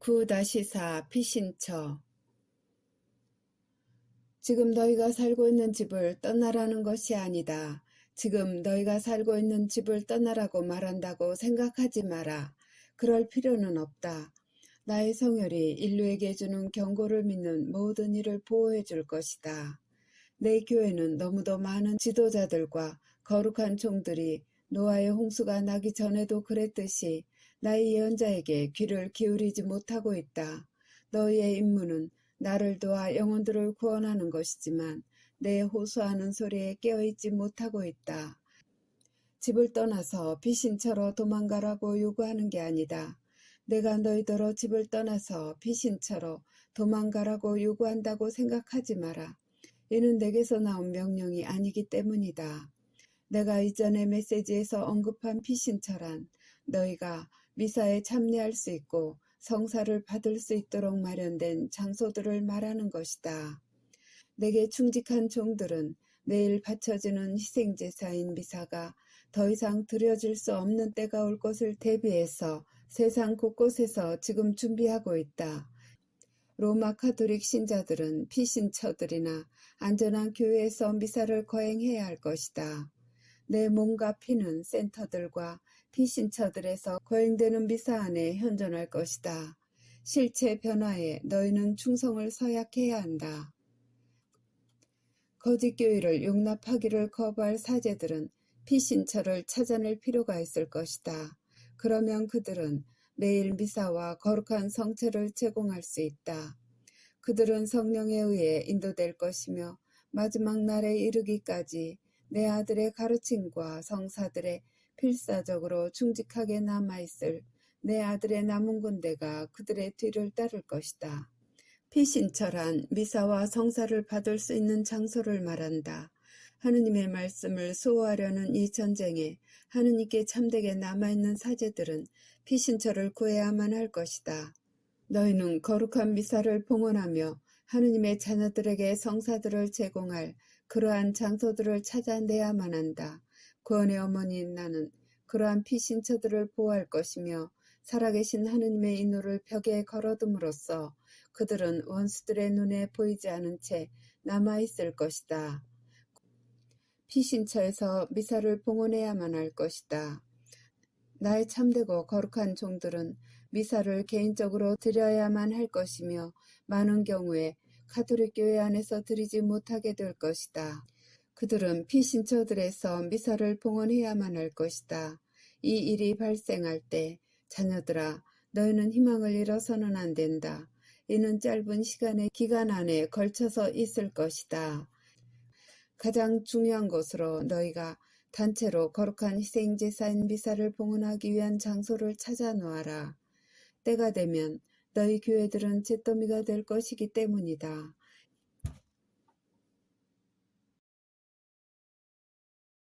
9-4 피신처 지금 너희가 살고 있는 집을 떠나라는 것이 아니다. 지금 너희가 살고 있는 집을 떠나라고 말한다고 생각하지 마라. 그럴 필요는 없다. 나의 성혈이 인류에게 주는 경고를 믿는 모든 일을 보호해 줄 것이다. 내 교회는 너무도 많은 지도자들과 거룩한 종들이 노아의 홍수가 나기 전에도 그랬듯이 나의 예언자에게 귀를 기울이지 못하고 있다. 너희의 임무는 나를 도와 영혼들을 구원하는 것이지만 내 호소하는 소리에 깨어있지 못하고 있다. 집을 떠나서 피신처로 도망가라고 요구하는 게 아니다. 내가 너희더러 집을 떠나서 피신처로 도망가라고 요구한다고 생각하지 마라. 이는 내게서 나온 명령이 아니기 때문이다. 내가 이전의 메시지에서 언급한 피신처란 너희가 미사에 참여할 수 있고 성사를 받을 수 있도록 마련된 장소들을 말하는 것이다. 내게 충직한 종들은 내일 바쳐지는 희생제사인 미사가 더 이상 드려질 수 없는 때가 올 것을 대비해서 세상 곳곳에서 지금 준비하고 있다. 로마 카톨릭 신자들은 피신처들이나 안전한 교회에서 미사를 거행해야 할 것이다. 내 몸과 피는 센터들과 피신처들에서 거행되는 미사 안에 현존할 것이다. 실체 변화에 너희는 충성을 서약해야 한다. 거짓 교회를 용납하기를 거부할 사제들은 피신처를 찾아낼 필요가 있을 것이다. 그러면 그들은 매일 미사와 거룩한 성체를 제공할 수 있다. 그들은 성령에 의해 인도될 것이며 마지막 날에 이르기까지 내 아들의 가르침과 성사들의 필사적으로 충직하게 남아있을 내 아들의 남은 군대가 그들의 뒤를 따를 것이다. 피신철한 미사와 성사를 받을 수 있는 장소를 말한다. 하느님의 말씀을 수호하려는 이 전쟁에 하느님께 참되게 남아있는 사제들은 피신처를 구해야만 할 것이다. 너희는 거룩한 미사를 봉헌하며 하느님의 자녀들에게 성사들을 제공할 그러한 장소들을 찾아내야만 한다. 구원의 어머니인 나는 그러한 피신처들을 보호할 것이며 살아계신 하느님의 인호를 벽에 걸어둠으로써 그들은 원수들의 눈에 보이지 않은 채 남아있을 것이다. 피신처에서 미사를 봉헌해야만 할 것이다. 나의 참되고 거룩한 종들은 미사를 개인적으로 드려야만 할 것이며 많은 경우에 카톨릭 교회 안에서 드리지 못하게 될 것이다. 그들은 피신처들에서 미사를 봉헌해야만 할 것이다. 이 일이 발생할 때 자녀들아 너희는 희망을 잃어서는 안 된다. 이는 짧은 시간의 기간 안에 걸쳐서 있을 것이다. 가장 중요한 것으로 너희가 단체로 거룩한 희생제사인 미사를 봉헌하기 위한 장소를 찾아 놓아라. 때가 되면 너희 교회들은 잿더미가 될 것이기 때문이다.